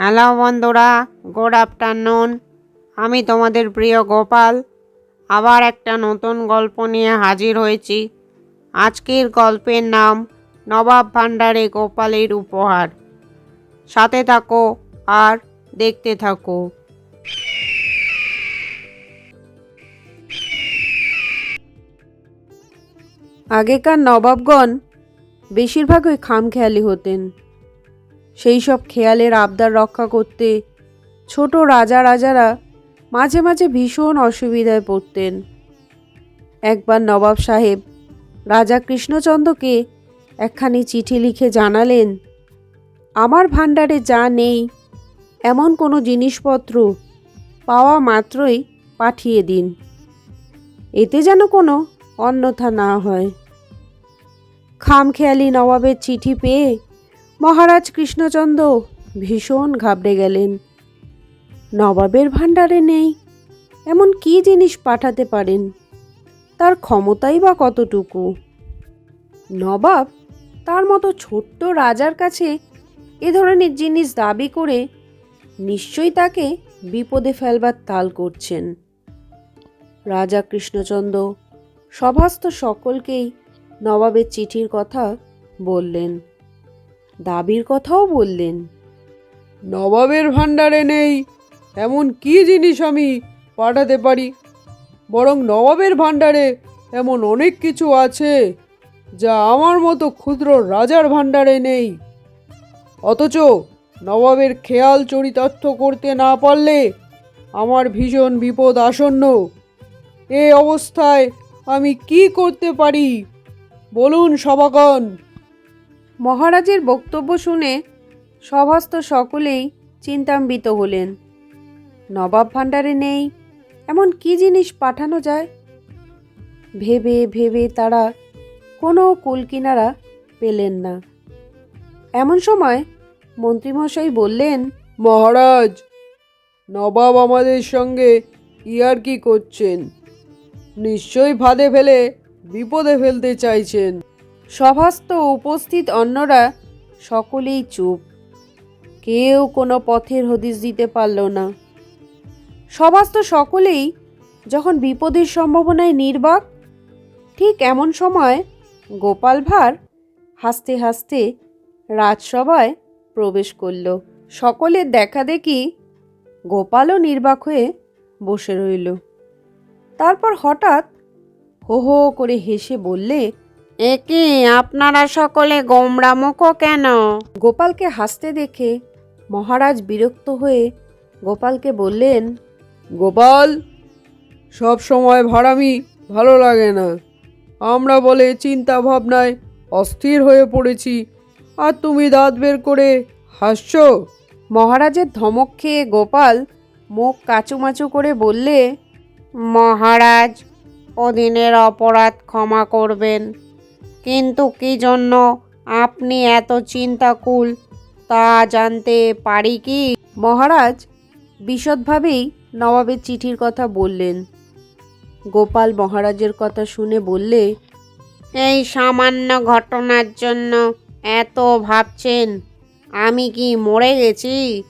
Hello বন্ধুরা good afternoon আমি তোমাদের প্রিয় গোপাল। আবার একটা নতুন গল্প নিয়ে হাজির হয়েছি। আজকের গল্পের নাম নবাব ভাণ্ডারে গোপালের উপহার। সাথে থাকো আর দেখতে থাকো। আগেকার নবাবগণ বেশিরভাগই খামখেয়ালি হতেন। সেই সব খেয়ালের আবদার রক্ষা করতে ছোট রাজা রাজারা মাঝে মাঝে ভীষণ অসুবিধায় পড়তেন। একবার নবাব সাহেব রাজা কৃষ্ণচন্দ্রকে একখানি চিঠি লিখে জানালেন, আমার ভাণ্ডারে যা নেই, এমন কোনো জিনিসপত্র পাওয়া মাত্রই পাঠিয়ে দিন। এতে যেন কোনো অন্যথা না হয়। খামখেয়ালি নবাবের চিঠি পেয়ে মহারাজ কৃষ্ণচন্দ্র ভীষণ ঘাবড়ে গেলেন। নবাবের ভাণ্ডারে নেই, এমন কি জিনিস পাঠাতে পারেন? তার ক্ষমতাই বা কতটুকু? নবাব তার মতো ছোট্ট রাজার কাছে এ ধরনের জিনিস দাবি করে নিশ্চয়ই তাকে বিপদে ফেলবার তাল করছেন। রাজা কৃষ্ণচন্দ্র সভাস্থ সকলকেই নবাবের চিঠির কথা বললেন। দাবির কথাও বললেন। নবাবের ভাণ্ডারে নেই, এমন কি জিনিস আমি পাঠাতে পারি? বরং নবাবের ভাণ্ডারে এমন অনেক কিছু আছে, যা আমার মতো ক্ষুদ্র রাজার ভাণ্ডারে নেই। অথচ নবাবের খেয়াল চরিতার্থ করতে না পারলে আমার ভীষণ বিপদ আসন্ন। এ অবস্থায় আমি কি করতে পারি? বলুন সভাগণ মহারাজের বক্তব্য শুনে সভাস্থ সকলেই চিন্তাম্বিত হলেন। নবাব ভাণ্ডারে নেই, এমন কি জিনিস পাঠানো যায়? ভেবে ভেবে তারা কোনো কুলকিনারা পেলেন না। এমন সময় মন্ত্রীমশাই বললেন, মহারাজ, নবাব আমাদের সঙ্গে ইয়ার্কি করছেন? নিশ্চয়ই ফাঁদে ফেলে বিপদে ফেলতে চাইছেন। সভাস্থ উপস্থিত অন্যরা সকলেই চুপ। কেউ কোনো পথের হদিস দিতে পারল না। সভাস্থ সকলেই যখন বিপদের সম্ভাবনায় নির্বাক, ঠিক এমন সময় গোপাল ভাঁড় হাসতে হাসতে রাজসভায় প্রবেশ করল। সকলের দেখা দেখি গোপালও নির্বাক হয়ে বসে রইল। তারপর হঠাৎ হো হো করে হেসে বললে একে আপনারা সকলে গোমরামুখো কেন? গোপালকে হাসতে দেখে মহারাজ বিরক্ত হয়ে গোপালকে বললেন গোপাল সব সময় ভাড়ামি ভালো লাগে না। আমরা বলে চিন্তা ভাবনায় অস্থির হয়ে পড়েছি। আর তুমি দাঁত বের করে হাসছো? মহারাজের ধমক খেয়ে গোপাল মুখ কাচুমাচু করে বললে মহারাজ অদিনের অপরাধ ক্ষমা করবেন। কিন্তু কি জন্য? আপনি এত চিন্তাকুল তা জানতে পারি কি? মহারাজ বিশদভাবেই নবাবের চিঠির কথা বললেন। গোপাল মহারাজের কথা শুনে বললে এই সামান্য ঘটনার জন্য এত ভাবছেন আমি কি মরে গেছি?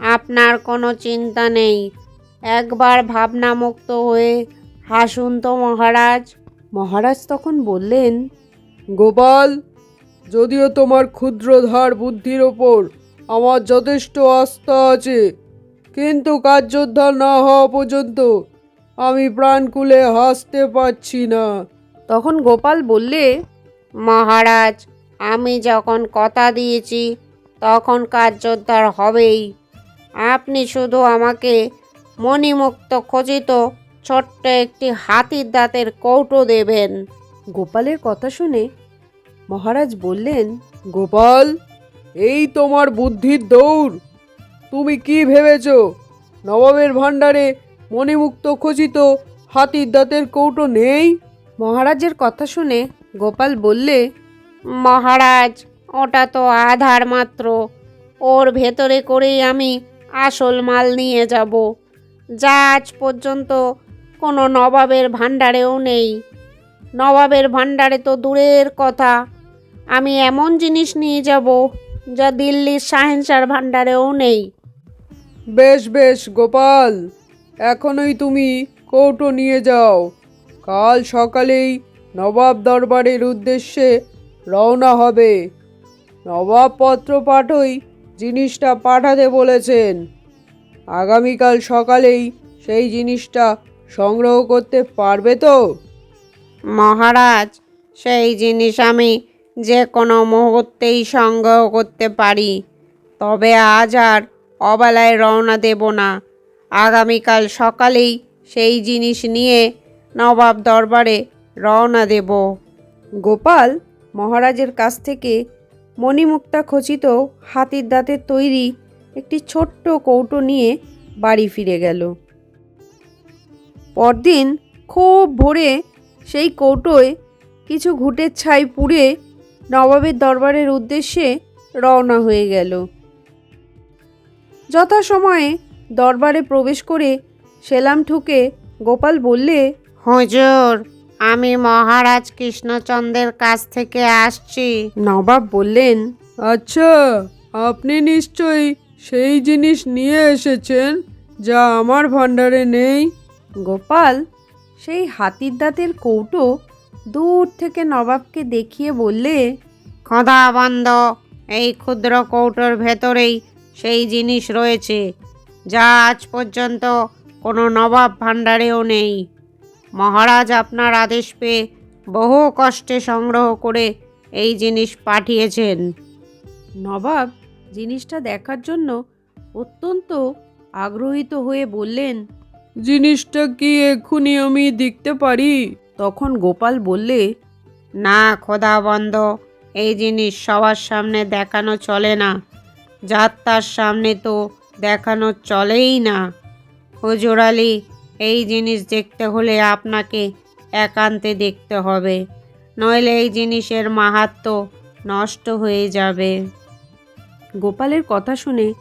আপনার কোনো চিন্তা নেই। একবার ভাবনামুক্ত হয়ে হাসুন তো মহারাজ। মহারাজ তখন বললেন গোপাল যদিও তোমার ক্ষুদ্রধার বুদ্ধির ওপর আমার যথেষ্ট আস্থা আছে কিন্তু কার্যোদ্ধার না হওয়া পর্যন্ত আমি প্রাণকুলে হাসতে পারছি না। তখন গোপাল বললে মহারাজ আমি যখন কথা দিয়েছি তখন কার্যোদ্ধার হবেই। আপনি শুধু আমাকে মণিমুক্ত খচিত ছোট্ট একটি হাতির দাঁতের কৌটো দেবেন। গোপালের কথা শুনে মহারাজ বললেন, গোপাল, এই তোমার বুদ্ধির দৌড়। তুমি কি ভেবেছ? নবাবের ভাণ্ডারে মণিমুক্ত খচিত হাতির দাঁতের কৌটো নেই? মহারাজের কথা শুনে গোপাল বললে, মহারাজ, ওটা তো আধার মাত্র। ওর ভেতরে করেই আমি আসল মাল নিয়ে যাব। যা আজ পর্যন্ত কোনো নবাবের ভাণ্ডারেও নেই। নবাবের ভাণ্ডারে তো দূরের কথা। আমি এমন জিনিস নিয়ে যাব যা দিল্লির শাহেনশার ভাণ্ডারেও নেই। বেশ বেশ গোপাল এখনই তুমি কৌটো নিয়ে যাও। কাল সকালেই নবাব দরবারের উদ্দেশ্যে রওনা হবে। নবাব পত্র পাঠই জিনিসটা পাঠাতে বলেছেন। আগামীকাল সকালেই সেই জিনিসটা সংগ্রহ করতে পারবে তো? মহারাজ সেই জিনিস আমি যে কোনো মুহূর্তেই সংগ্রহ করতে পারি। তবে আজ আর অবেলায় রওনা দেব না। আগামীকাল সকালেই সেই জিনিস নিয়ে নবাব দরবারে রওনা দেব। গোপাল মহারাজের কাছ থেকে মণিমুক্তা খচিত হাতির দাঁতের তৈরি একটি ছোট্ট কৌটো নিয়ে বাড়ি ফিরে গেল। পরদিন খুব ভোরে সেই কৌটোয় কিছু ঘুটের ছাই পুড়ে নবাবের দরবারের উদ্দেশ্যে রওনা হয়ে গেল। যথাসময়ে দরবারে প্রবেশ করে সেলাম ঠুকে গোপাল বললে হুজুর আমি মহারাজ কৃষ্ণচন্দ্রের কাছ থেকে আসছি। নবাব বললেন আচ্ছা আপনি নিশ্চয়ই সেই জিনিস নিয়ে এসেছেন যা আমার ভাণ্ডারে নেই? গোপাল সেই হাতির দাঁতের কৌটো দূর থেকে নবাবকে দেখিয়ে বললে খোদা বন্ধ এই ক্ষুদ্র কৌটোর ভেতরেই সেই জিনিস রয়েছে যা আজ পর্যন্ত কোনো নবাব ভাণ্ডারেও নেই। মহারাজ আপনার আদেশ পেয়ে বহু কষ্টে সংগ্রহ করে এই জিনিস পাঠিয়েছেন। নবাব জিনিসটা দেখার জন্য অত্যন্ত আগ্রহিত হয়ে বললেন জিনিসটা কি এক্ষুনি আমি দেখতে পারি? তখন গোপাল বললে না খোদা বন্ধ এই জিনিস সবার সামনে দেখানো চলে না। যার তার সামনে তো দেখানো চলেই না। হুজুর আলী এই জিনিস দেখতে হলে আপনাকে একান্তে দেখতে হবে নইলে এই জিনিসের মাহাত্ম নষ্ট হয়ে যাবে। গোপালের কথা শুনে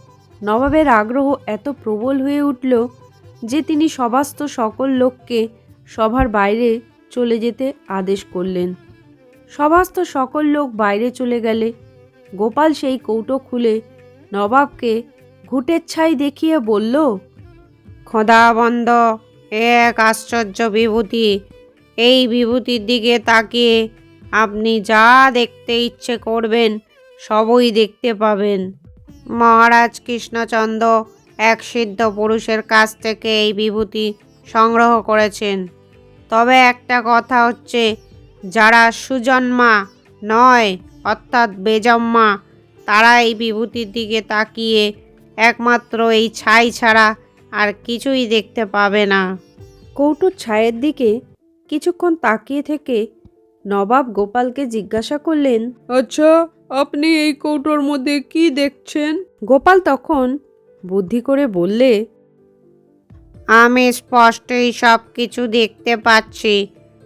নবাবের আগ্রহ এত প্রবল হয়ে উঠল যে তিনি সবাস্ত সকল লোককে সভার বাইরে চলে যেতে আদেশ করলেন। সবাস্ত সকল লোক বাইরে চলে গেলে, গোপাল সেই কৌটো খুলে নবাবকে ঘুটের ছাই দেখিয়ে বলল, খোদা বন্ধ এক আশ্চর্য বিভূতি। এই বিভূতির দিকে তাকিয়ে আপনি যা দেখতে ইচ্ছে করবেন, সবই দেখতে পাবেন। মহারাজ কৃষ্ণচন্দ্র এক সিদ্ধ পুরুষের কাছ থেকে এই বিভূতি সংগ্রহ করেছেন। তবে একটা কথা হচ্ছে যারা সুজন্মা নয় অর্থাৎ বেজম্মা তারা এই বিভূতির দিকে তাকিয়ে একমাত্র এই ছাই ছাড়া আর কিছুই দেখতে পাবে না। কৌটোর ছায়ের দিকে কিছুক্ষণ তাকিয়ে থেকে নবাব গোপালকে জিজ্ঞাসা করলেন আচ্ছা আপনি এই কৌটোর মধ্যে কি দেখছেন? গোপাল তখন বুদ্ধি করে বললে আমি স্পষ্টই সব কিছু দেখতে পাচ্ছি।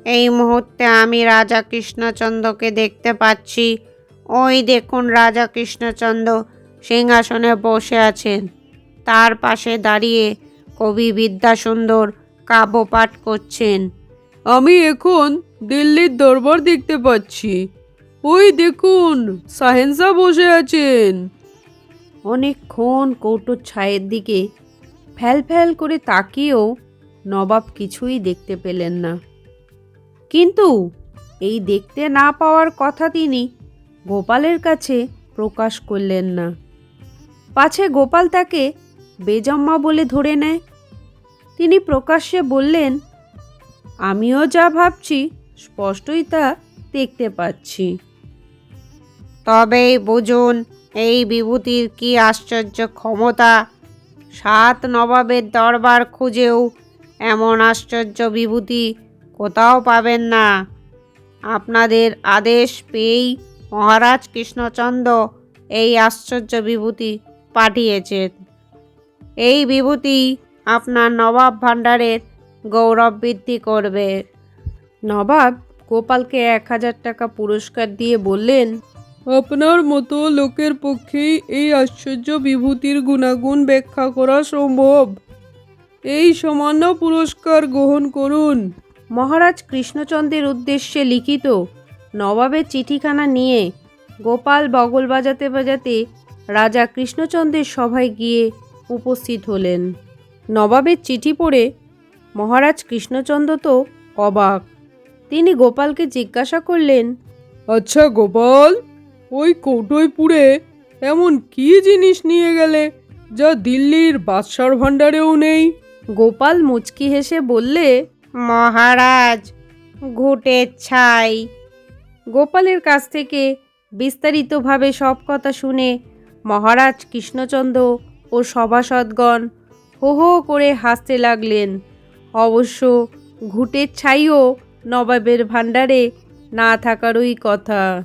এই মুহূর্তে আমি রাজা কৃষ্ণচন্দ্রকে দেখতে পাচ্ছি। ওই দেখুন রাজা কৃষ্ণচন্দ্র সিংহাসনে বসে আছেন। তার পাশে দাঁড়িয়ে কবি বিদ্যাসুন্দর কাব্যপাঠ করছেন। আমি এখন দিল্লির দরবার দেখতে পাচ্ছি। ওই দেখুন সাহেন্সা বসে আছেন। অনেকক্ষণ কৌটোর ছায়ের দিকে ফ্যাল ফ্যাল করে তাকিয়েও নবাব কিছুই দেখতে পেলেন না। কিন্তু এই দেখতে না পাওয়ার কথা তিনি গোপালের কাছে প্রকাশ করলেন না। পাছে গোপাল তাকে বেজম্মা বলে ধরে নেয়। তিনি প্রকাশ্যে বললেন, আমিও যা ভাবছি, স্পষ্টই তা দেখতে পাচ্ছি। তবেই বুঝুন, এই বিভূতির কি আশ্চর্য ক্ষমতা সাত নবাবের দরবার খুঁজেও এমন আশ্চর্য বিভূতি কোথাও পাবেন না। আপনাদের আদেশ পেয়েই মহারাজ কৃষ্ণচন্দ্র এই আশ্চর্য বিভূতি পাঠিয়েছেন। এই বিভূতি আপনার নবাব ভাণ্ডারের গৌরব বৃদ্ধি করবে। নবাব গোপালকে এক হাজার টাকা পুরস্কার দিয়ে বললেন আপনার মতো লোকের পক্ষেই এই আশ্চর্য বিভূতির গুণাগুণ ব্যাখ্যা করা সম্ভব। এই সামান্য পুরস্কার গ্রহণ করুন। মহারাজ কৃষ্ণচন্দ্রের উদ্দেশ্যে লিখিত নবাবের চিঠিখানা নিয়ে গোপাল বগল বাজাতে বাজাতে রাজা কৃষ্ণচন্দ্রের সভায় গিয়ে উপস্থিত হলেন। নবাবের চিঠি পড়ে মহারাজ কৃষ্ণচন্দ্র তো অবাক। তিনি গোপালকে জিজ্ঞাসা করলেন আচ্ছা গোপাল ওই কৌটোইপুরে এমন কি জিনিস নিয়ে গেলে, যা দিল্লির বাদশার ভাণ্ডারেও নেই? গোপাল মুচকি হেসে বললে, মহারাজ, ঘুটের ছাই। গোপালের কাছ থেকে বিস্তারিতভাবে সব কথা শুনে মহারাজ কৃষ্ণচন্দ্র ও সভাসদগণ হো হো করে হাসতে লাগলেন। অবশ্য ঘুটের ছাইও নবাবের ভাণ্ডারে না থাকারই কথা।